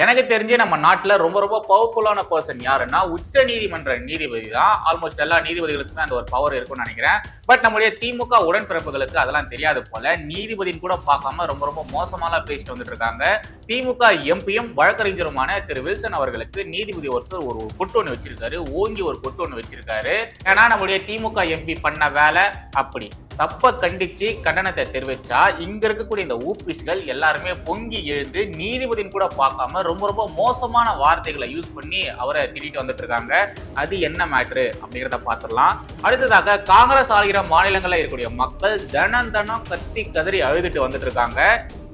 எனக்கு தெரிஞ்சு நம்ம நாட்டில் ரொம்ப ரொம்ப பவர்ஃபுல்லான பர்சன் யாருன்னா உச்ச நீதிமன்ற நீதிபதி தான். ஆல்மோஸ்ட் எல்லா நீதிபதிகளுக்குமே அந்த ஒரு பவர் இருக்கும்னு நினைக்கிறேன். பட் நம்முடைய திமுக உடன்பிறப்புகளுக்கு அதெல்லாம் தெரியாது போல. நீதிபதின்னு கூட பார்க்காம ரொம்ப ரொம்ப மோசமாலாம் பேசிட்டு வந்துட்டு இருக்காங்க. திமுக எம்பியும் வழக்கறிஞருமான திரு வில்சன் அவர்களுக்கு நீதிபதி ஒருத்தர் ஒரு கொட்டு ஒன்று வச்சிருக்காரு ஓங்கி ஒரு கொட்டு ஒன்று வச்சிருக்காரு. ஏன்னா நம்முடைய திமுக எம்பி பண்ண வேலை அப்படி. தப்ப கண்டிச்சு கண்டனத்தை தெரிவிச்சா இங்க இருக்கக்கூடிய இந்த ஊபிஸ்கள் எல்லாருமே பொங்கி எழுந்து நீதிபதின்னு கூட பார்க்காம ரொம்ப ரொம்ப மோசமான வார்த்தைகளை யூஸ் பண்ணி அவரை திட்டிட்டு வந்துட்டு இருக்காங்க. அது என்ன மேட்ரு அப்படிங்கிறத பார்த்துடலாம். அடுத்ததாக காங்கிரஸ் ஆளுகிற மாநிலங்களில் இருக்கக்கூடிய மக்கள் தனம் தனம் கத்தி கதறி அழுதுட்டு வந்துட்டு இருக்காங்க.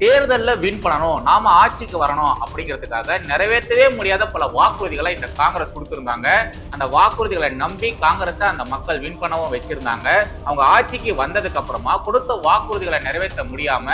தேர்தலில் வின் பண்ணணும் நாம ஆட்சிக்கு வரணும் அப்படிங்கிறதுக்காக நிறைவேற்றவே முடியாத பல வாக்குறுதிகளை இந்த காங்கிரஸ் கொடுத்துருந்தாங்க. அந்த வாக்குறுதிகளை நம்பி காங்கிரஸை அந்த மக்கள் வின் பண்ணவும் வச்சிருந்தாங்க. அவங்க ஆட்சிக்கு வந்ததுக்கு அப்புறமா கொடுத்த வாக்குறுதிகளை நிறைவேற்ற முடியாம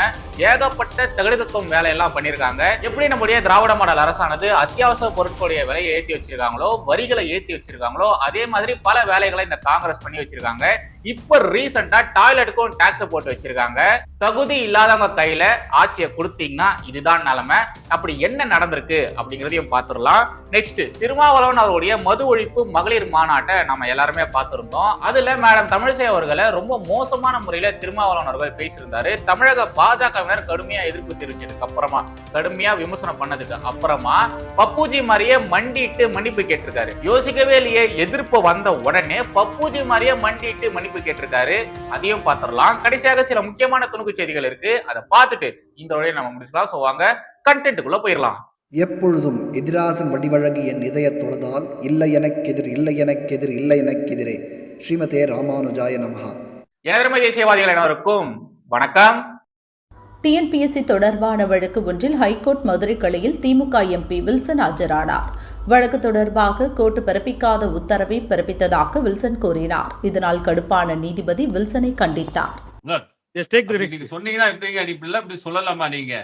ஏகப்பட்ட தகுதித்துவம் வேலையெல்லாம் பண்ணியிருக்காங்க. எப்படி நம்முடைய திராவிட மாடல் அரசானது அத்தியாவசிய பொருட்களுடைய விலையை ஏற்றி வச்சிருக்காங்களோ வரிகளை ஏற்றி வச்சிருக்காங்களோ அதே மாதிரி பல வேலைகளை இந்த காங்கிரஸ் பண்ணி வச்சிருக்காங்க. இப்ப ரீசெண்டா டாய்லெட்டுக்கும் டாக்ஸ் போட்டு வச்சிருக்காங்க. தகுதி இல்லாதவங்க கையில ஆட்சியை கொடுத்தீங்கன்னா இதுதான் நிலைமை. அப்படி என்ன நடந்திருக்கு அப்படிங்கிறதையும் பார்த்துடலாம். நெக்ஸ்ட் திருமாவளவன் அவருடைய மது ஒழிப்பு மகளிர் மாநாட்டை நம்ம எல்லாருமே பார்த்திருந்தோம். அதுல மேடம் தமிழிசை அவர்களை ரொம்ப மோசமான முறையில திருமாவளவன் அவர்கள் பேசியிருந்தாரு. தமிழக பாஜகவினர் கடுமையா எதிர்ப்பு தெரிவிச்சதுக்கு அப்புறமா கடுமையா விமர்சனம் பண்ணதுக்கு அப்புறமா பப்புஜி மாதிரியே மண்டிட்டு மன்னிப்பு கேட்டிருக்காரு. யோசிக்கவே இல்லையே எதிர்ப்பு வந்த உடனே பப்புஜி மாதிரியே மண்டிட்டு மன்னிப்பு கேட்டிருக்காரு அதையும் பார்த்துடலாம். கடைசியாக சில முக்கியமான துணுக்கு செய்திகள் இருக்கு. அதை பார்த்துட்டு இந்த உரையை நம்ம முடிச்சுக்கலாம். ஸோ வாங்க கண்டென்ட்டுக்குள்ள போயிடலாம். எப்பொழுதும் எதிராசன் வடிவழகு என் இதய தொழுதால் இல்லை எனக்கெதிர் இல்லை எனக்கெதிர் இல்லை எனக்கெதிரே. ஸ்ரீமதே ராமானுஜாய நமஹா. ஏழரை தேசியவாதிகள் அனைவருக்கும் வணக்கம். டிஎன்பிஎஸ்சி தொடர்பான வழக்கு ஒன்றில் ஹைகோர்ட் மதுரை கிளையில் திமுக எம்பி வில்சன் ஆஜரானார். வழக்கு தொடர்பாக கோர்ட் பிறப்பிக்காத உத்தரவை பிறப்பித்ததாக வில்சன் கூறினார் இதனால் கடுப்பான நீதிபதி வில்சனை கண்டித்தார் Blood. Just take the அப்படி next. நீங்க சொன்னீங்கன்னா எப்படிங்க நீ இப்படி இப்படி சொல்லலாமா நீங்க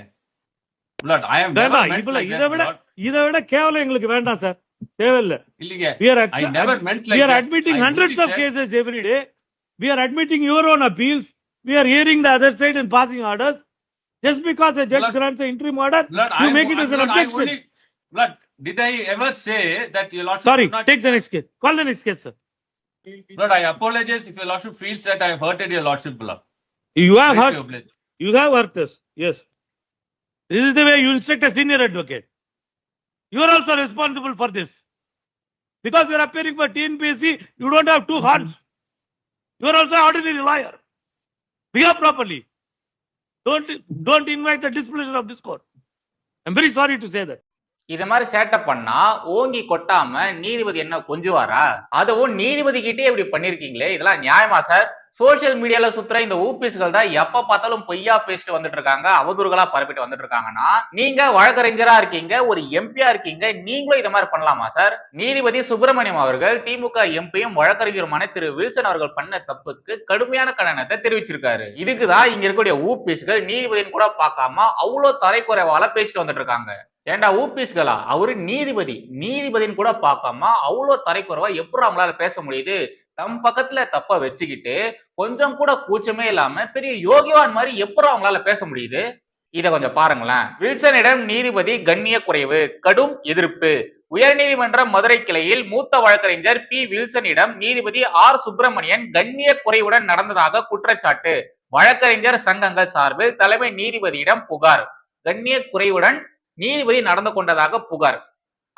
Blood, I am வேண்டாம், never meant இவ்வளவு like இதை that, விட Blood. இதை விட கேவலம் எங்களுக்கு வேண்டாம் சார் தேவையில்லை இல்லைங்க we are I never accept- meant we like are that. admitting I hundreds really of said- cases every day we are admitting your own appeals we are hearing the other side and passing orders just because a judge Blood. grants an interim order Blood, you I- make it as an Blood, I objection only- Blood, did I ever say that your lordship sorry not- take the next case. Call the next case sir. Blood, I apologize if your lordship feels that I have hurted your lordship, Blood. you have hurt you have hurt us yes. This is the way you instruct a senior advocate. You are also responsible for this. Because you are appearing for TNPSC you don't have two horns you are also an ordinary lawyer. Behave properly. Don't don't invite the displeasure of this court. I'm very sorry to say that இது மாதிரி சேட்டை பண்ணா ஓங்கி கொட்டாம நீதிபதி என்ன கொஞ்சுவாரா? அதுவும் நீதிபதி கிட்டே இப்படி பண்ணிருக்கீங்களே இதெல்லாம் நியாயமா சார்? சோசியல் மீடியால சுத்துற இந்த ஊபிஸ்கள் தான் எப்ப பார்த்தாலும் பொய்யா பேசிட்டு வந்துட்டு இருக்காங்க அவதூறுகளா பரப்பிட்டு வந்துட்டு இருக்காங்கன்னா நீங்க வழக்கறிஞரா இருக்கீங்க ஒரு எம்பியா இருக்கீங்க நீங்களும் இதை மாதிரி பண்ணலாமா சார்? நீதிபதி சுப்பிரமணியம் அவர்கள் திமுக எம்பியும் வழக்கறிஞருமான திரு வில்சன் அவர்கள் பண்ண தப்புக்கு கடுமையான கண்டனத்தை தெரிவிச்சிருக்காரு. இதுக்குதான் இங்க இருக்கக்கூடிய ஊபிஸ்கள் நீதிபதின்னு கூட பார்க்காம அவ்வளவு தரைக்குறைவால பேசிட்டு வந்துட்டு இருக்காங்க ஏண்டா ஊபிஸ்களா? அவரு நீதிபதி. நீதிபதின்னு கூட பார்க்காம அவ்வளோ தரைக்குறவா எப்படி அவங்களால பேச முடியுது? தம் பக்கத்துல தப்ப வச்சுக்கிட்டு கொஞ்சம் கூட கூச்சமே இல்லாம பெரிய யோகிவான் மாதிரி எப்படி அவங்களால பேச முடியுது? இதை கொஞ்சம் பாருங்களேன். வில்சனிடம் நீதிபதி கண்ணிய குறைவு கடும் எதிர்ப்பு. உயர்நீதிமன்ற மதுரை கிளையில் மூத்த வழக்கறிஞர் பி. வில்சனிடம் நீதிபதி ஆர். சுப்பிரமணியன் கண்ணிய குறைவுடன் நடந்ததாக குற்றச்சாட்டு. வழக்கறிஞர் சங்கங்கள் சார்பில் தலைமை நீதிபதியிடம் புகார். கண்ணிய குறைவுடன் நீதிபதி நடந்து கொண்டதாக புகார்.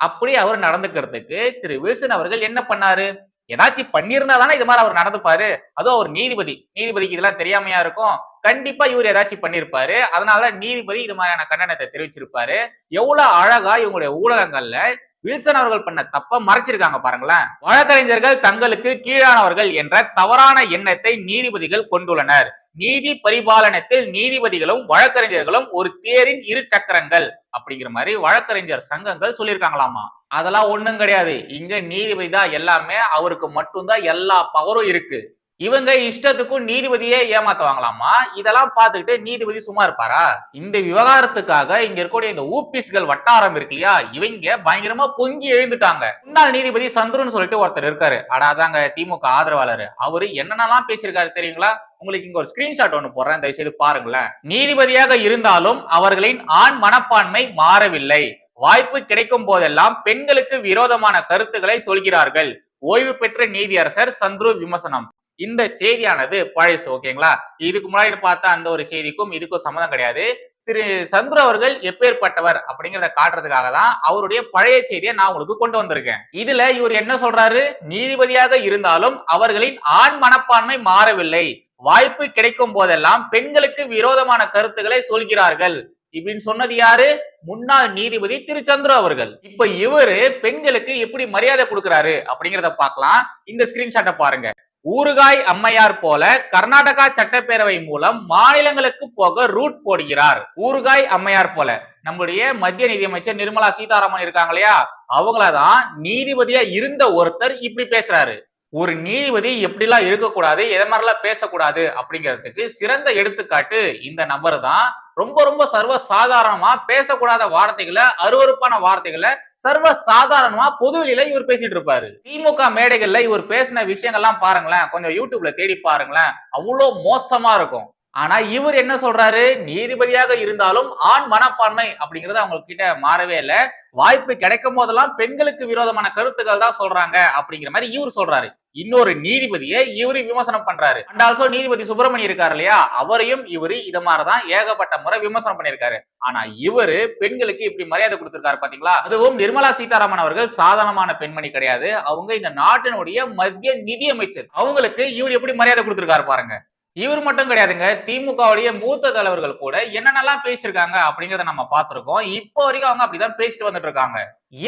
அப்படி அவர் நடந்துக்கிறதுக்கு திரு வில்சன் அவர்கள் என்ன பண்ணாரு? ஏதாச்சும் பண்ணியிருந்தா தானே இது மாதிரி அவர் நடந்துப்பாரு? அதுவும் அவர் நீதிபதி. நீதிபதிக்கு இதெல்லாம் தெரியாமையா இருக்கும். கண்டிப்பா இவர் ஏதாச்சும் பண்ணியிருப்பாரு. அதனால நீதிபதி இது மாதிரியான கண்டனத்தை தெரிவிச்சிருப்பாரு. எவ்வளவு அழகா இவங்களுடைய ஊடகங்கள்ல வில்சன் அவர்கள் பண்ண தப்ப மறைச்சிருக்காங்க பாருங்களேன். வழக்கறிஞர்கள் தங்களுக்கு கீழானவர்கள் என்ற தவறான எண்ணத்தை நீதிபதிகள் கொண்டுள்ளனர். நீதி பரிபாலனத்தில் நீதிபதிகளும் வழக்கறிஞர்களும் ஒரு தேரின் இரு சக்கரங்கள் அப்படிங்கிற மாதிரி வழக்கறிஞர் சங்கங்கள் சொல்லியிருக்காங்களாமா? அதெல்லாம் ஒண்ணும் கிடையாது. இங்க நீதிபதி தான் எல்லாமே அவருக்கு மட்டும்தான் எல்லா பவரும் இருக்கு. இவங்க இஷ்டத்துக்கும் நீதிபதியே ஏமாத்துவாங்களாமா இதெல்லாம் பார்த்துக்கிட்டு நீதிபதி சும்மா இருப்பாரா? இந்த விவகாரத்துக்காக இங்க இருக்கக்கூடிய இந்த ஊபிஸ்கள் வட்டாரம் இருக்கு இல்லையா? இவங்க பயங்கரமா பொங்கி எழுந்துட்டாங்க. முன்னாள் நீதிபதி சந்துருன்னு சொல்லிட்டு ஒருத்தர் இருக்காரு. அடாதாங்க திமுக ஆதரவாளர். அவரு என்னென்னலாம் பேசியிருக்காரு தெரியுங்களா? உங்களுக்கு இங்க ஒரு ஸ்கிரீன்ஷாட் ஒன்று போடுறேன். தயவுசெய்து பாருங்களேன். நீதிபதியாக இருந்தாலும் அவர்களின் ஆண் மனப்பான்மை மாறவில்லை. வாய்ப்பு கிடைக்கும் போதெல்லாம் பெண்களுக்கு விரோதமான கருத்துக்களை சொல்கிறார்கள். ஓய்வு பெற்ற நீதியரசர் சந்துரு விமர்சனம். இந்த செய்தியானது பழசு ஓகேங்களா? இதுக்கு முன்னாடி பார்த்த அந்த ஒரு செய்திக்கும் இதுக்கும் சம்மந்தம் கிடையாது. திரு சந்துரு அவர்கள் எப்பேற்பட்டவர் அப்படிங்கறத காட்டுறதுக்காக தான் அவருடைய பழைய செய்தியை நான் உங்களுக்கு கொண்டு வந்திருக்கேன். இதுல இவர் என்ன சொல்றாரு? நீதிபதியாக இருந்தாலும் அவர்களின் ஆண் மனப்பான்மை மாறவில்லை. வாய்ப்பு கிடைக்கும் போதெல்லாம் பெண்களுக்கு விரோதமான கருத்துக்களை சொல்கிறார்கள். இப்படின்னு சொன்னது யாரு? முன்னாள் நீதிபதி திரு சந்துரு அவர்கள். இப்ப இவரு பெண்களுக்கு எப்படி மரியாதை கொடுக்கிறாரு அப்படிங்கறத பார்க்கலாம். இந்த ஸ்கிரீன்ஷாட்டை பாருங்க. ஊறுகாய் அம்மையார் போல கர்நாடகா சட்டப்பேரவை மூலம் மாநிலங்களுக்கு போக ரூட் போடுகிறார். ஊறுகாய் அம்மையார் போல. நம்முடைய மத்திய நிதியமைச்சர் நிர்மலா சீதாராமன் இருக்காங்க இல்லையா? அவங்களதான் நீதிபதியா இருந்த ஒருத்தர் இப்படி பேசுறாரு. ஒரு நீதிபதி எப்படிலாம் இருக்கக்கூடாது எதை மாதிரிலாம் பேசக்கூடாது அப்படிங்கிறதுக்கு சிறந்த எடுத்துக்காட்டு இந்த நபர் தான் ரொம்ப ரொம்ப சர்வ சாதாரணமா பேசக்கூடாத வார்த்தைகளை அருவருப்பான வார்த்தைகளை சர்வ சாதாரணமா பொதுவெளியில இவர் பேசிட்டு இருப்பாரு. திமுக மேடைகள்ல இவர் பேசின விஷயங்கள்லாம் பாருங்களேன் கொஞ்சம் யூடியூப்ல தேடி பாருங்களேன் அவ்வளோ மோசமா இருக்கும். ஆனா இவர் என்ன சொல்றாரு? நீதிபதியாக இருந்தாலும் ஆண் மனப்பான்மை அப்படிங்கறது அவங்க கிட்ட மாறவே இல்லை. வாய்ப்பு கிடைக்கும் போதெல்லாம் பெண்களுக்கு விரோதமான கருத்துக்கள் தான் சொல்றாங்க அப்படிங்கிற மாதிரி இவர் சொல்றாரு. இன்னொரு நீதிபதியை இவரு விமர்சனம் பண்றாரு. அண்ட் ஆல்சோ நீதிபதி சுப்பிரமணியம் இருக்காரு இல்லையா? அவரையும் இவரு இத மாதிரிதான் ஏகப்பட்ட முறை விமர்சனம் பண்ணியிருக்காரு. ஆனா இவரு பெண்களுக்கு இப்படி மரியாதை கொடுத்திருக்காரு பாத்தீங்களா? அதுவும் நிர்மலா சீதாராமன் அவர்கள் சாதாரணமான பெண்மணி கிடையாது. அவங்க இந்த நாட்டினுடைய மத்திய நிதியமைச்சர். அவங்களுக்கு இவர் எப்படி மரியாதை கொடுத்திருக்காரு பாருங்க. இவர் மட்டும் கிடையாதுங்க. திமுகவுடைய மூத்த தலைவர்கள் கூட என்னென்னலாம் பேசியிருக்காங்க அப்படிங்கிறத நம்ம பார்த்துருக்கோம். இப்போ வரைக்கும் அவங்க அப்படிதான் பேசிட்டு வந்துட்டு இருக்காங்க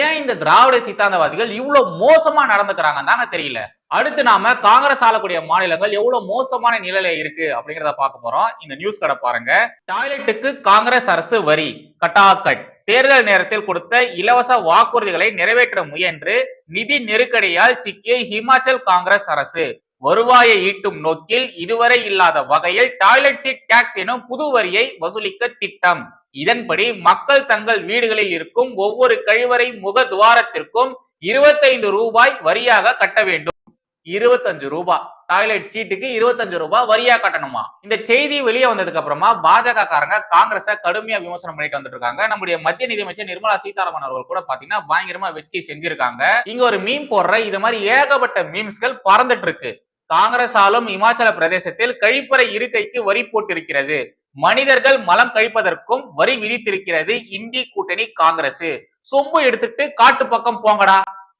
ஏன் இந்த திராவிட சித்தாந்தவாதிகள் இவ்வளவு மோசமா நடந்துக்கிறாங்க தாங்க தெரியல. அடுத்து நாம காங்கிரஸ் ஆளக்கூடிய மாநிலங்கள் எவ்வளவு மோசமான நிலையில இருக்கு அப்படிங்கறத பார்க்க போறோம். இந்த நியூஸ் கடை பாருங்க. டாய்லெட்டுக்கு காங்கிரஸ் அரசு வரி கட்டாக்கட் தேர்தல் நேரத்தில் கொடுத்த இலவச வாக்குறுதிகளை நிறைவேற்ற முயன்று நிதி நெருக்கடியால் சிக்கிய ஹிமாச்சல் காங்கிரஸ் அரசு. வருவாயை ஈட்டும் நோக்கில் இதுவரை இல்லாத வகையில் டாய்லெட் சீட் டாக்ஸ் எனும் புது வரியை வசூலிக்க திட்டம். இதன்படி மக்கள் தங்கள் வீடுகளில் இருக்கும் ஒவ்வொரு கழிவறை முக துவாரத்திற்கும் இருபத்தைந்து ரூபாய் வரியாக கட்ட வேண்டும். இருபத்தஞ்சு ரூபாய் டாய்லெட் சீட்டுக்கு இருபத்தஞ்சு ரூபாய் வரியா கட்டணுமா? இந்த செய்தி வெளியே வந்ததுக்கு அப்புறமா பாஜக காரங்க காங்கிரஸ கடுமையா விமர்சனம் பண்ணிட்டு வந்துட்டு இருக்காங்க. நம்முடைய மத்திய நிதியமைச்சர் நிர்மலா சீதாராமன் அவர்கள் கூட பாத்தீங்கன்னா பயங்கரமா வெற்றி செஞ்சிருக்காங்க. இங்க ஒரு மீன் போடுற இது மாதிரி ஏகப்பட்ட மீம்ஸ்கள் பறந்துட்டு இருக்கு. காங்கிரஸ் ஆளும் இமாச்சல பிரதேசத்தில் கழிப்பறை இருக்கைக்கு வரி போட்டிருக்கிறது. மனிதர்கள் மலம் கழிப்பதற்கும் வரி விதித்திருக்கிறது இந்தி கூட்டணி காங்கிரஸ். சொம்பு எடுத்துட்டு காட்டு பக்கம் போங்கடா.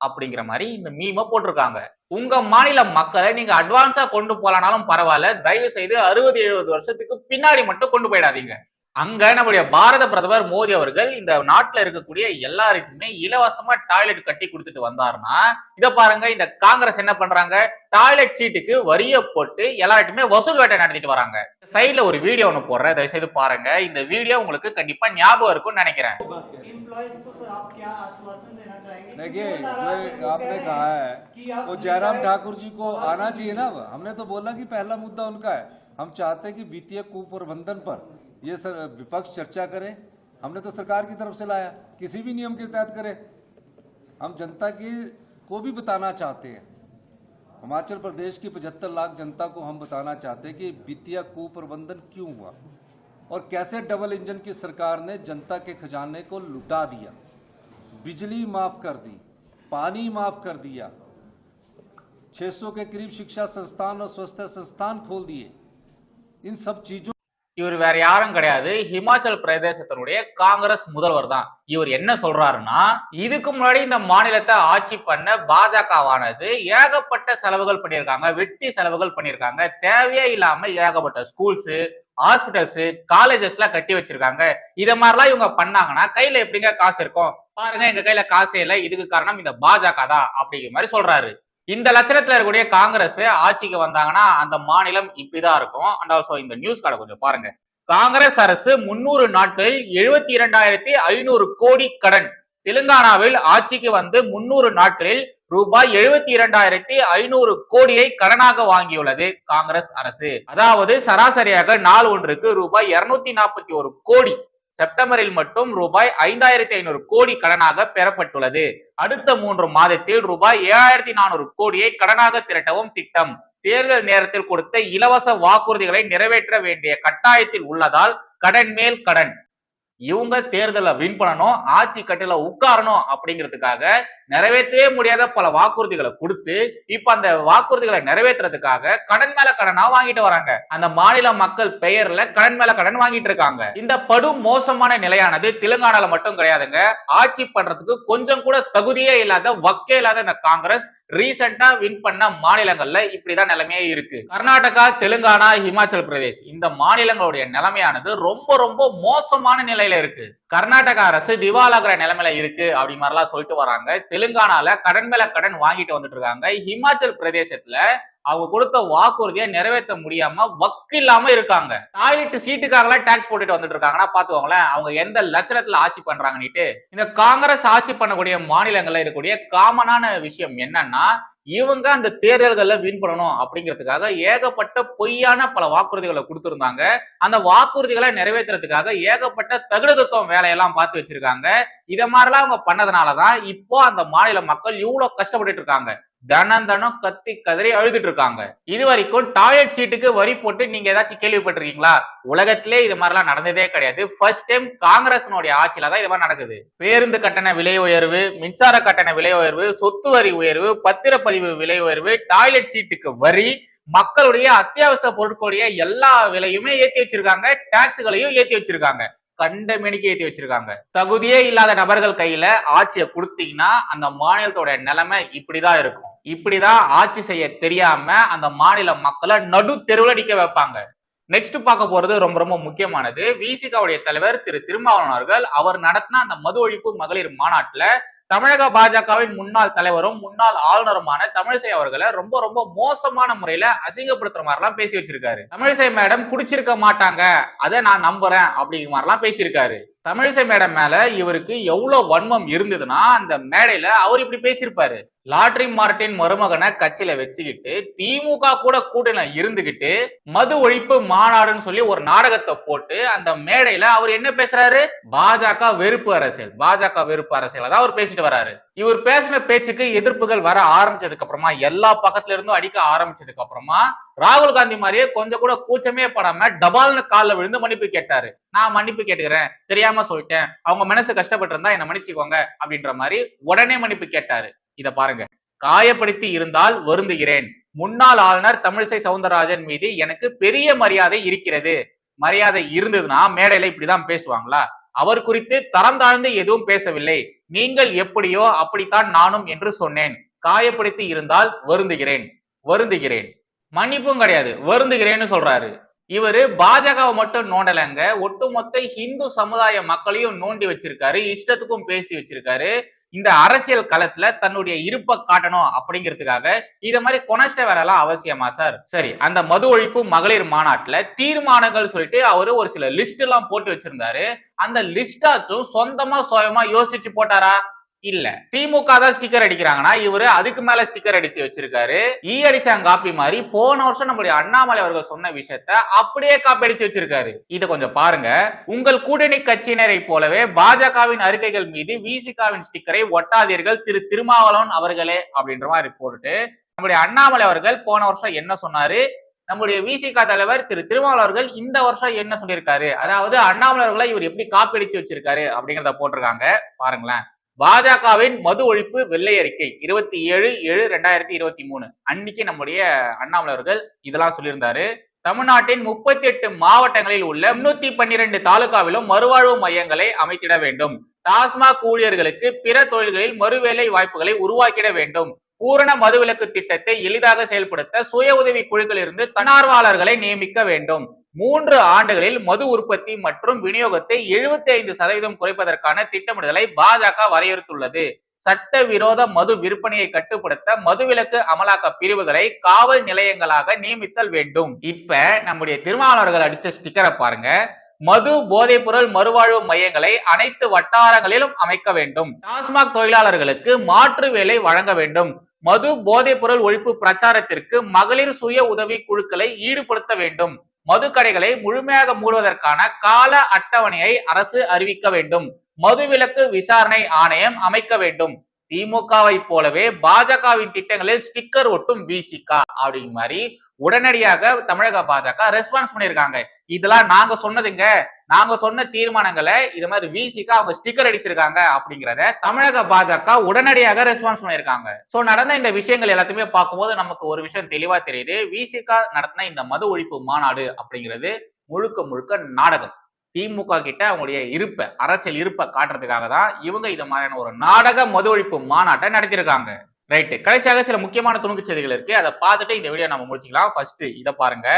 அப்படிங்கிற மாதிரி இந்த மீம போட்டிருக்காங்க. உங்க மாநில மக்களை நீங்க அட்வான்ஸா கொண்டு போலானாலும் பரவாயில்ல. தயவு செய்து அறுபது எழுபது வருஷத்துக்கு பின்னாடி மட்டும் கொண்டு போயிடாதீங்க. அங்க நம்முடைய பாரத பிரதமர் மோடி அவர்கள் இந்த நாட்டுல இருக்கக்கூடிய எல்லாருக்குமே இலவசமா டாய்லெட் கட்டி கொடுத்துட்டு வந்தாருன்னா இத பாருங்க இந்த காங்கிரஸ் என்ன பண்றாங்க டாய்லெட் சீட்டுக்கு வரிய போட்டு எல்லார்ட்டுமே வசூல் வேட்டை நடத்திட்டு வராங்க சைட்ல ஒரு வீடியோ ஒண்ணு போடுறேன் தயவு செய்து பாருங்க இந்த வீடியோ உங்களுக்கு கண்டிப்பா ஞாபகம் இருக்கும்னு நினைக்கிறேன் एम्प्लॉयज को सर आप क्या आश्वासन देना चाहेंगे कि देखिए जो नाराज जो लोग आपने कह रहे कहा हैं है कि आप वो जयराम employee- ठाकुर जी को आना चाहिए ना अब। हमने तो बोला कि पहला मुद्दा उनका है हम चाहते हैं कि वित्तीय कुप्रबंधन पर ये सर, विपक्ष चर्चा करे, हमने तो सरकार की तरफ़ से लाया, किसी भी नियम के तहत करे। हम जनता की, को भी बताना चाहते हैं। हिमाचल प्रदेश की पचहत्तर लाख जनता को हम बताना चाहते हैं कि वित्तीय कुप्रबंधन क्यों हुआ और कैसे डबल इंजन की सरकार ने जनता के खजाने को लुटा दिया, बिजली माफ़ कर दी, पानी माफ़ कर दिया 600 के करीब शिक्षा संस्थान और स्वास्थ्य संस्थान खोल दिए। इन सब चीज़ों இவர் வேற யாரும் கிடையாது. ஹிமாச்சல் பிரதேசத்தினுடைய காங்கிரஸ் முதல்வர் தான். இவர் என்ன சொல்றாருன்னா இதுக்கு முன்னாடி இந்த மாநிலத்தை ஆட்சி பண்ண பாஜகவானது ஏகப்பட்ட செலவுகள் பண்ணியிருக்காங்க வெட்டி செலவுகள் பண்ணியிருக்காங்க. தேவையே இல்லாம ஏகப்பட்ட ஸ்கூல்ஸ் ஹாஸ்பிட்டல்ஸ் காலேஜஸ் எல்லாம் கட்டி வச்சிருக்காங்க. இத மாதிரிலாம் இவங்க பண்ணாங்கன்னா கையில எப்படிங்க காசு இருக்கும்? பாருங்க எங்க கையில காசே இல்லை. இதுக்கு காரணம் இந்த பாஜக தான் அப்படிங்கிற மாதிரி சொல்றாரு. இந்த லட்சணத்துல இருக்கக்கூடிய காங்கிரஸ் ஆட்சிக்கு வந்தாங்கன்னா அந்த மாநிலம் இப்படிதான் இருக்கும். அண்ட் ஆல்சோ இந்த நியூஸ் கார்டை கொஞ்சம் பாருங்க. காங்கிரஸ் அரசு முன்னூறு நாட்களில் எழுபத்தி இரண்டாயிரத்தி ஐநூறு கோடி கடன். தெலுங்கானாவில் ஆட்சிக்கு வந்து முன்னூறு நாட்களில் ரூபாய் எழுபத்தி இரண்டாயிரத்தி ஐநூறு கோடியை கடனாக வாங்கியுள்ளது காங்கிரஸ் அரசு. அதாவது சராசரியாக நாள் ஒன்றுக்கு ரூபாய் இருநூத்தி நாற்பத்தி ஒரு கோடி. செப்டம்பரில் மட்டும் ரூபாய் ஐந்தாயிரத்தி ஐநூறு கோடி கடனாக பெறப்பட்டுள்ளது. அடுத்த மூன்று மாதத்தில் ரூபாய் ஏழாயிரத்தி நானூறு கோடியை கடனாக திரட்டவும் திட்டம். தேர்தல் நேரத்தில் கொடுத்த இலவச வாக்குறுதிகளை நிறைவேற்ற வேண்டிய கட்டாயத்தில் உள்ளதால் கடன் மேல் கடன். இவங்க தேர்தலை வின் பண்ணணும் ஆட்சி கட்டில உட்காரணும் அப்படிங்கிறதுக்காக நிறைவேற்றவே முடியாத பல வாக்குறுதிகளை கொடுத்து இப்ப அந்த வாக்குறுதிகளை நிறைவேற்றுறதுக்காக கடன் மேல கடனா வாங்கிட்டு வராங்க. அந்த மாநில மக்கள் பெயர்ல கடன் மேல கடன் வாங்கிட்டு இருக்காங்க. இந்த படு மோசமான நிலையானது தெலுங்கானால மட்டும் கிடையாதுங்க. ஆட்சி பண்றதுக்கு கொஞ்சம் கூட தகுதியே இல்லாத வக்கே இல்லாத இந்த காங்கிரஸ் ரீசெண்டா வின் பண்ண மாநிலங்கள்ல இப்படிதான் நிலைமையே இருக்கு. கர்நாடகா தெலுங்கானா ஹிமாச்சல் பிரதேஷ் இந்த மாநிலங்களுடைய நிலைமையானது ரொம்ப ரொம்ப மோசமான நிலையில இருக்கு. கர்நாடக அரசு திவாலாகிற நிலைமையில இருக்கு அப்படி மாதிரிலாம் சொல்லிட்டு வராங்க. தெலுங்கானால கடன் மேல கடன் வாங்கிட்டு வந்துட்டு இருக்காங்க. ஹிமாச்சல் பிரதேசத்துல அவங்க கொடுத்த வாக்குறுதியை நிறைவேற்ற முடியாம வக்கு இல்லாம இருக்காங்க. டாய்லெட் சீட்டுக்காகலாம் டாக்ஸ் போட்டுட்டு வந்துட்டு இருக்காங்கன்னா பாத்துக்கோங்களேன் அவங்க எந்த லட்சணத்துல ஆட்சி பண்றாங்கன்னுட்டு. இந்த காங்கிரஸ் ஆட்சி பண்ணக்கூடிய மாநிலங்கள்ல இருக்கக்கூடிய காமனான விஷயம் என்னன்னா இவங்க அந்த தேர்தல்கள்ல வின் பண்ணணும் அப்படிங்கிறதுக்காக ஏகப்பட்ட பொய்யான பல வாக்குறுதிகளை கொடுத்திருந்தாங்க. அந்த வாக்குறுதிகளை நிறைவேற்றுறதுக்காக ஏகப்பட்ட தகுடதத்துவம் வேலையெல்லாம் பார்த்து வச்சிருக்காங்க. இதை மாதிரிலாம் அவங்க பண்ணதுனாலதான் இப்போ அந்த மாநில மக்கள் இவ்வளவு கஷ்டப்பட்டுட்டு இருக்காங்க. தனம் தனம் கத்தி கதறி அழுதுட்டு இருக்காங்க. இது வரைக்கும் டாய்லெட் சீட்டுக்கு வரி போட்டு நீங்க ஏதாச்சும் கேள்விப்பட்டிருக்கீங்களா? உலகத்திலே இது மாதிரிலாம் நடந்ததே கிடையாது. ஃபர்ஸ்ட் டைம் காங்கிரஸினுடைய ஆட்சியில தான் இது மாதிரி நடக்குது. பேருந்து கட்டண விலை உயர்வு மின்சார கட்டண விலை உயர்வு சொத்து வரி உயர்வு பத்திரப்பதிவு விலை உயர்வு டாய்லெட் சீட்டுக்கு வரி மக்களுடைய அத்தியாவசிய பொருட்களுடைய எல்லா விலையுமே ஏத்தி வச்சிருக்காங்க. டாக்ஸுகளையும் ஏத்தி வச்சிருக்காங்க. கண்ட மெனிக்கு ஏத்தி வச்சிருக்காங்க. தகுதியே இல்லாத நபர்கள் கையில ஆட்சியை கொடுத்தீங்கன்னா அந்த மாநிலத்தோட நிலைமை இப்படிதான் இருக்கும். இப்படிதான் ஆட்சி செய்ய தெரியாம அந்த மாநில மக்களை நடு தெருவில் அடிக்க வைப்பாங்க. நெக்ஸ்ட் பார்க்க போறது ரொம்ப ரொம்ப முக்கியமானது. விசிகாவுடைய தலைவர் திரு திருமாவளவன் அவர்கள் அவர் நடத்தின அந்த மது ஒழிப்பு மகளிர் மாநாட்டுல தமிழக பாஜகவின் முன்னாள் தலைவரும் முன்னாள் ஆளுநருமான தமிழிசை அவர்களை ரொம்ப ரொம்ப மோசமான முறையில அசிங்கப்படுத்துற மாதிரிலாம் பேசி வச்சிருக்காரு. தமிழிசை மேடம் குடிச்சிருக்க மாட்டாங்க. அதை நான் நம்புறேன் அப்படிங்கிற மாதிரிலாம் பேசியிருக்காரு. தமிழிசை மேடம் மேல இவருக்கு எவ்வளவு வன்மம் இருந்ததுன்னா அந்த மேடையில அவர் இப்படி பேசியிருப்பாரு. லாட்ரி மார்ட்டின் மருமகனை கட்சியில வச்சுக்கிட்டு திமுக கூட கூட்டணி இருந்துகிட்டு மது ஒழிப்பு மாநாடுன்னு சொல்லி ஒரு நாடகத்தை போட்டு அந்த மேடையில அவர் என்ன பேசுறாரு? பாஜக வெறுப்பு அரசியல் பாஜக வெறுப்பு அரசியல். அதான் அவர் பேசிட்டு வராரு. இவர் பேசின பேச்சுக்கு எதிர்ப்புகள் வர ஆரம்பிச்சதுக்கு அப்புறமா எல்லா பக்கத்துல இருந்தும் அடிக்க ஆரம்பிச்சதுக்கு அப்புறமா ராகுல் காந்தி மாதிரியே கொஞ்சம் கூட கூச்சமே படாம டபால்னு காலில் விழுந்து மன்னிப்பு கேட்டாரு. நான் மன்னிப்பு கேட்டுக்கிறேன். தெரியாம சொல்லிட்டேன். அவங்க மனசு கஷ்டப்பட்டு இருந்தா என்ன மன்னிச்சுக்கோங்க அப்படின்ற மாதிரி உடனே மன்னிப்பு கேட்டாரு. இத பாருங்க. காயப்படுத்தி இருந்தால் வருந்துகிறேன். முன்னாள் ஆளுநர் தமிழிசை சவுந்தரராஜன் மீது எனக்கு பெரிய மரியாதை இருக்கிறது. மரியாதை இருந்ததுன்னா மேடையில இப்படிதான் பேசுவாங்களா? அவர் குறித்து தரம் தாழ்ந்து எதுவும் பேசவில்லை. நீங்கள் எப்படியோ அப்படித்தான் நானும் என்று சொன்னேன். காயப்படுத்தி இருந்தால் வருந்துகிறேன். வருந்துகிறேன். மன்னிப்பும் கிடையாது. வருந்துகிறேன்னு சொல்றாரு. இவரு பாஜகவை மட்டும் நோண்டலைங்க. ஒட்டுமொத்த இந்து சமுதாய மக்களையும் நோண்டி வச்சிருக்காரு. இஷ்டத்துக்கும் பேசி வச்சிருக்காரு. இந்த அரசியல் களத்துல தன்னுடைய இருப்பை காட்டணும் அப்படிங்கிறதுக்காக இத மாதிரி கொனஸ்ட வேலை அவசியமா சார்? சரி அந்த மது ஒழிப்பு மகளிர் மாநாட்டுல தீர்மானங்கள் சொல்லிட்டு அவரு ஒரு சில லிஸ்ட் எல்லாம் போட்டு வச்சிருந்தாரு. அந்த லிஸ்டாச்சும் சொந்தமா சுயமா யோசிச்சு போட்டாரா? இல்ல. திமுக தான் ஸ்டிக்கர் அடிக்கிறாங்கன்னா இவரு அதுக்கு மேல ஸ்டிக்கர் அடிச்சு வச்சிருக்காரு. ஈ அடிச்சாங்க காப்பி மாதிரி போன வருஷம் நம்முடைய அண்ணாமலை அவர்கள் சொன்ன விஷயத்த அப்படியே காப்பி அடிச்சு வச்சிருக்காரு. இதை கொஞ்சம் பாருங்க. உங்கள் கூட்டணி கட்சியினரை போலவே பாஜகவின் அறிக்கைகள் மீது விசிகாவின் ஸ்டிக்கரை ஒட்டாதீர்கள். திரு திருமாவளவன் அவர்களே அப்படின்ற மாதிரி போட்டுட்டு நம்முடைய அண்ணாமலை அவர்கள் போன வருஷம் என்ன சொன்னாரு? நம்முடைய விசிக தலைவர் திரு திருமாவளவர்கள் இந்த வருஷம் என்ன சொல்லியிருக்காரு? அதாவது அண்ணாமலை அவர்களை இவர் எப்படி காப்பி அடிச்சு வச்சிருக்காரு அப்படிங்கிறத போட்டிருக்காங்க. பாருங்களேன். பாஜகவின் மது ஒழிப்பு வெள்ளை அறிக்கை இருபத்தி ஏழு ஏழு ரெண்டாயிரத்தி இருபத்தி மூணு. அன்னைக்கு நம்முடைய அண்ணாமலை அவர்கள் இதெல்லாம் சொல்லியிருந்தாரு. தமிழ்நாட்டின் முப்பத்தி எட்டு மாவட்டங்களில் உள்ள முன்னூத்தி பன்னிரண்டு தாலுகாவிலும் மறுவாழ்வு மையங்களை அமைத்திட வேண்டும். டாஸ்மாக் ஊழியர்களுக்கு பிற தொழில்களில் மறுவேலை வாய்ப்புகளை உருவாக்கிட வேண்டும். பூரண மதுவிலக்கு திட்டத்தை எளிதாக செயல்படுத்த சுய உதவி குழுக்களிலிருந்து தன்னார்வலர்களை நியமிக்க வேண்டும். மூன்று ஆண்டுகளில் மது உற்பத்தி மற்றும் விநியோகத்தை எழுபத்தி ஐந்து சதவீதம் குறைப்பதற்கான திட்டமிடுதலை பாஜக வரையறுத்துள்ளது. சட்டவிரோத மது விற்பனையை கட்டுப்படுத்த மதுவிலக்கு அமலாக்க பிரிவுகளை காவல் நிலையங்களாக நியமித்தல் வேண்டும். இப்ப நம்முடைய திருமாவளவர்கள் அடிச்ச ஸ்டிக்கரை பாருங்க. மது போதைப்பொருள் மறுவாழ்வு மையங்களை அனைத்து வட்டாரங்களிலும் அமைக்க வேண்டும். டாஸ்மாக் தொழிலாளர்களுக்கு மாற்று வேலை வழங்க வேண்டும். மது போதைப்பொருள் ஒழிப்பு பிரச்சாரத்திற்கு மகளிர் சுய உதவி குழுக்களை ஈடுபடுத்த வேண்டும். மதுக்கடைகளை முழுமையாக மூடுவதற்கான கால அட்டவணையை அரசு அறிவிக்க வேண்டும். மதுவிலக்கு விசாரணை ஆணையம் அமைக்க வேண்டும். திமுகவை போலவே பாஜகவின் திட்டங்களில் ஸ்டிக்கர் ஒட்டும் விசிகா அப்படிங்கிற மாதிரி உடனடியாக தமிழக பாஜக ரெஸ்பான்ஸ் பண்ணியிருக்காங்க. இதெல்லாம் நாங்க சொன்னதுங்க. நாங்க சொன்ன தீர்மானங்களை இது மாதிரி விசிக்கு அவங்க ஸ்டிக்கர் அடிச்சிருக்காங்க அப்படிங்கறத தமிழக பாஜக உடனடியாக ரெஸ்பான்ஸ் பண்ணியிருக்காங்க. சோ நடந்த இந்த விஷயங்கள் எல்லாத்தையுமே பார்க்கும்போது நமக்கு ஒரு விஷயம் தெளிவா தெரியுது. விசிகா நடத்தின இந்த மது ஒழிப்பு மாநாடு அப்படிங்கிறது முழுக்க முழுக்க நாடகம். திமுக கிட்ட அவங்களுடைய இருப்பை அரசியல் இருப்பை காட்டுறதுக்காக தான் இவங்க இது மாதிரியான ஒரு நாடக மது ஒழிப்பு மாநாட்டை நடத்தியிருக்காங்க. ரைட்டு கடைசியாக சில முக்கியமான துணுக்கு செய்திகள் இருக்கு. அதை பார்த்துட்டு இந்த வீடியோ நம்ம முடிச்சுக்கலாம். ஃபர்ஸ்ட் இதை பாருங்க.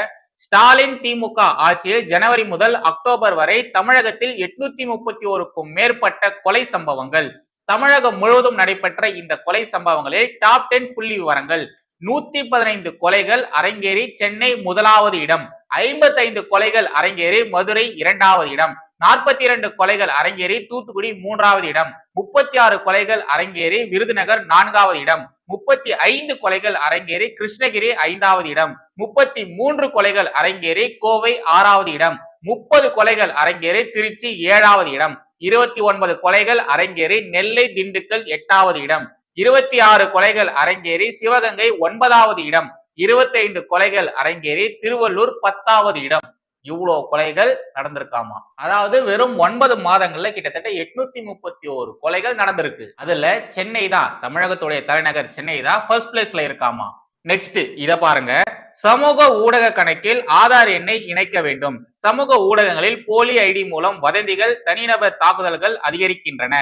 ஸ்டாலின் திமுக ஆட்சியில் ஜனவரி முதல் அக்டோபர் வரை தமிழகத்தில் எட்நூத்தி முப்பத்தி ஓருக்கும் மேற்பட்ட கொலை சம்பவங்கள். தமிழகம் முழுவதும் நடைபெற்ற இந்த கொலை சம்பவங்களில் டாப் டென் புள்ளி விவரங்கள். நூத்தி பதினைந்து கொலைகள் அரங்கேறி சென்னை முதலாவது இடம். ஐம்பத்தைந்து கொலைகள் அரங்கேறி மதுரை இரண்டாவது இடம். நாற்பத்தி இரண்டு கொலைகள் அரங்கேறி தூத்துக்குடி மூன்றாவது இடம். முப்பத்தி ஆறு கொலைகள் அரங்கேறி விருதுநகர் நான்காவது இடம். முப்பத்தி ஐந்து கொலைகள் அரங்கேறி கிருஷ்ணகிரி ஐந்தாவது இடம். முப்பத்தி மூன்று கொலைகள் அரங்கேறி கோவை ஆறாவது இடம். முப்பது கொலைகள் அரங்கேறி திருச்சி ஏழாவது இடம். இருபத்தி ஒன்பது கொலைகள் அரங்கேறி நெல்லை திண்டுக்கல் எட்டாவது இடம். இருபத்தி ஆறு கொலைகள் அரங்கேறி சிவகங்கை ஒன்பதாவது இடம். இருபத்தி ஐந்து கொலைகள் அரங்கேறி திருவள்ளூர் பத்தாவது இடம். இவ்வளோ கொலைகள் நடந்திருக்காமா? அதாவது வெறும் ஒன்பது மாதங்கள்ல கிட்டத்தட்ட எட்நூத்தி முப்பத்தி ஒரு கொலைகள் நடந்திருக்கு. அதுல சென்னை தான் தமிழகத்துடைய தலைநகர் சென்னை தான் ஃபர்ஸ்ட் பிளேஸ்ல இருக்காமா? நெக்ஸ்ட் இத பாருங்க. சமூக ஊடக கணக்கில் ஆதார் எண்ணை இணைக்க வேண்டும். சமூக ஊடகங்களில் போலி ஐடி மூலம் வதந்திகள் தனிநபர் தாக்குதல்கள் அதிகரிக்கின்றன.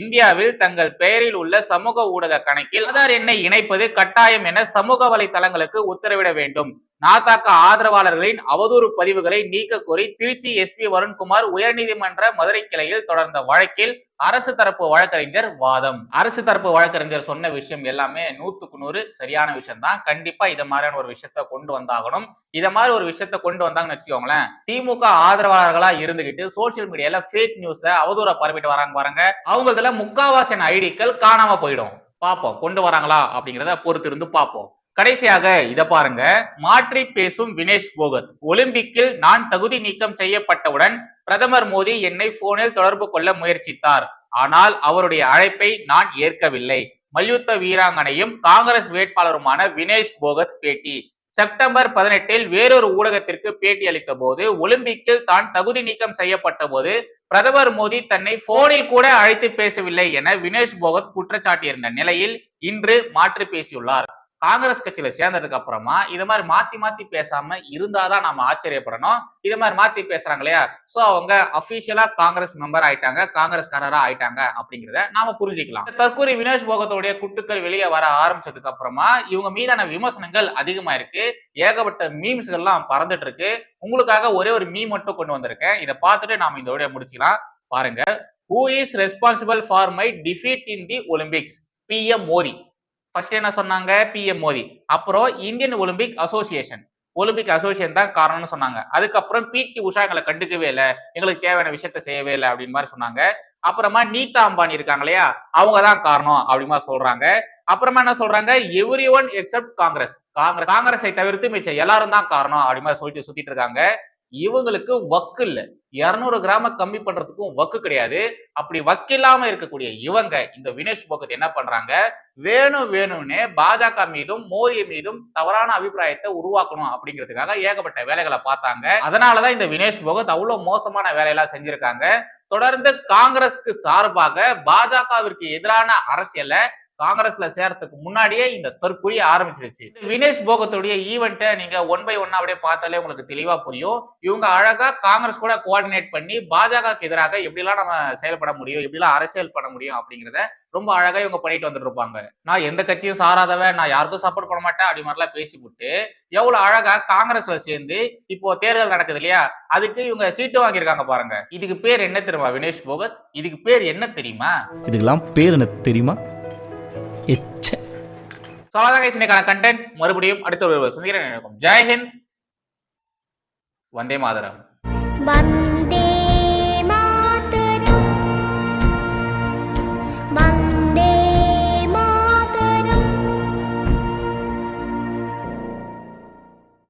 இந்தியாவில் தங்கள் பெயரில் உள்ள சமூக ஊடக கணக்கில் ஆதார் எண்ணை இணைப்பது கட்டாயம் என சமூக வலைதளங்களுக்கு உத்தரவிட வேண்டும். நாதாக்க ஆதரவாளர்களின் அவதூறு பதிவுகளை நீக்க கோரி திருச்சி எஸ்பி வருண்குமார் உயர்நீதிமன்ற மதுரை கிளையில் தொடர்ந்த வழக்கில் அரசு தரப்பு வழக்கறிஞர் வாதம். அரசு தரப்பு வழக்கறிஞர் சொன்ன விஷயம் எல்லாமே நூத்துக்கு நூறு சரியான விஷயம் தான் கண்டிப்பா இத மாதிரியான ஒரு விஷயத்த கொண்டு வந்தாகணும். இத மாதிரி ஒரு விஷயத்த கொண்டு வந்தாங்கன்னு வச்சுக்கோங்களேன் திமுக ஆதரவாளர்களா இருந்துகிட்டு சோசியல் மீடியால ஃபேக் நியூஸ அவதூற பரப்பிட்டு வராங்க பாருங்க. அவங்களதுல முக்காவாசியான ஐடிக்கள் காணாம போயிடும். பார்ப்போம் கொண்டு வராங்களா அப்படிங்கிறத பொறுத்து இருந்து பார்ப்போம். கடைசியாக இத பாருங்க. மாற்றி பேசும் வினேஷ் போகத். ஒலிம்பிக்கில் நான் தகுதி நீக்கம் செய்யப்பட்டவுடன் பிரதமர் மோடி என்னை போனில் தொடர்பு கொள்ள முயற்சித்தார். ஆனால் அவருடைய அழைப்பை நான் ஏற்கவில்லை. மல்யுத்த வீராங்கனையும் காங்கிரஸ் வேட்பாளருமான வினேஷ் போகத் பேட்டி. செப்டம்பர் பதினெட்டில் வேறொரு ஊடகத்திற்கு பேட்டி அளித்த போது ஒலிம்பிக்கில் தான் தகுதி நீக்கம் செய்யப்பட்ட போது பிரதமர் மோடி தன்னை போனில் கூட அழைத்து பேசவில்லை என வினேஷ் போகத் குற்றச்சாட்டியிருந்த நிலையில் இன்று மாற்றி பேசியுள்ளார். காங்கிரஸ் கட்சியில சேர்ந்ததுக்கு அப்புறமா இது மாதிரி மாத்தி மாத்தி பேசாம இருந்தாதான் நாம ஆச்சரியப்படணும். இது மாதிரி மாத்தி பேசுறாங்க இல்லையா? சோ அவங்க அபிஷியலா காங்கிரஸ் மெம்பர் ஆயிட்டாங்க காங்கிரஸ்காரரா ஆயிட்டாங்க அப்படிங்கிறத நாம புரிஞ்சுக்கலாம். தற்கூரி வினேஷ் போகத்தோடைய குட்டுக்கள் வெளியே வர ஆரம்பிச்சதுக்கு அப்புறமா இவங்க மீதான விமர்சனங்கள் அதிகமா இருக்கு ஏகப்பட்ட மீம்ஸ்கள்லாம் பறந்துட்டு இருக்கு உங்களுக்காக ஒரே ஒரு மீம் மட்டும் கொண்டு வந்திருக்கேன். இதை பார்த்துட்டு நாம இந்த வீடியோ முடிச்சுக்கலாம். பாருங்க. Who is responsible for my defeat in the Olympics PM Modi first என்ன சொன்னாங்க? பிஎம் மோடி அப்புறம் Indian Olympic association Olympic association தான் காரணம்னு சொன்னாங்க. அதுக்கப்புறம் பிடி உஷா எங்களை கண்டுக்கவே இல்லை. எங்களுக்கு தேவையான விஷயத்த செய்யவே இல்லை அப்படின்னு மாதிரி சொன்னாங்க. அப்புறமா நீதா அம்பானி இருக்காங்க இல்லையா? அவங்க தான் காரணம் அப்படிமா சொல்றாங்க. அப்புறமா என்ன சொல்றாங்க? Everyone except Congress Congress காங்கிரஸை தவிர்த்து மிச்சம் எல்லாரும் தான் காரணம் அப்படிமா சொல்லிட்டு சுத்திட்டு இருக்காங்க. இவங்களுக்கு வக்கு இல்லை. இரநூறு கிராம கம்மி பண்றதுக்கும் வக்கு கிடையாது. அப்படி வக்கில்லாம இருக்கக்கூடிய இவங்க இந்த வினேஷ் போக்கத் என்ன பண்றாங்க? வேணும் வேணும்னு பாஜக மீதும் மோடி மீதும் தவறான அபிப்பிராயத்தை உருவாக்கணும் அப்படிங்கிறதுக்காக ஏகப்பட்ட வேலைகளை பார்த்தாங்க. அதனாலதான் இந்த வினேஷ் போகத் அவ்வளவு மோசமான வேலையெல்லாம் செஞ்சிருக்காங்க. தொடர்ந்து காங்கிரஸ்க்கு சார்பாக பாஜகவிற்கு எதிரான அரசியலை காங்கிரஸ்ல சேர்றதுக்கு முன்னாடியே இந்த தற்கொலை ஆரம்பிச்சிருச்சு. வினேஷ் போகத்துடைய ஈவெண்ட்டை நீங்க ஒன் பை ஒன்னா அப்படியே பார்த்தாலே உங்களுக்கு தெளிவா புரியும். இவங்க அழகா காங்கிரஸ் கூட கோஆர்டினேட் பண்ணி பாஜகவுக்கு எதிராக எப்படிலாம் நம்ம செயல்பட முடியும் எப்படிலாம் அரசியல் பண்ண முடியும் அப்படிங்கிறத ரொம்ப அழகா இவங்க பண்ணிட்டு வந்துட்டு இருப்பாங்க. நான் எந்த கட்சியும் சாராதவன் நான் யாருக்கும் சப்போர்ட் பண்ண மாட்டேன் அப்படி மாதிரிலாம் பேசிவிட்டு எவ்வளவு அழகா காங்கிரஸ்ல சேர்ந்து இப்போ தேர்தல் நடக்குது இல்லையா? அதுக்கு இவங்க சீட்டு வாங்கியிருக்காங்க பாருங்க. இதுக்கு பேர் என்ன தெரியுமா வினேஷ் போகத்? இதுக்கு பேர் என்ன தெரியுமா? இதுக்கெல்லாம் பேர் என்ன தெரியுமா? ஸோ அவ்வளோதான் இன்னைக்கான கண்டென்ட் மறுபடியும் அடுத்த ஒரு சந்திக்கிறேன். ஜெய் ஹிந்த். வந்தே மாதரம்.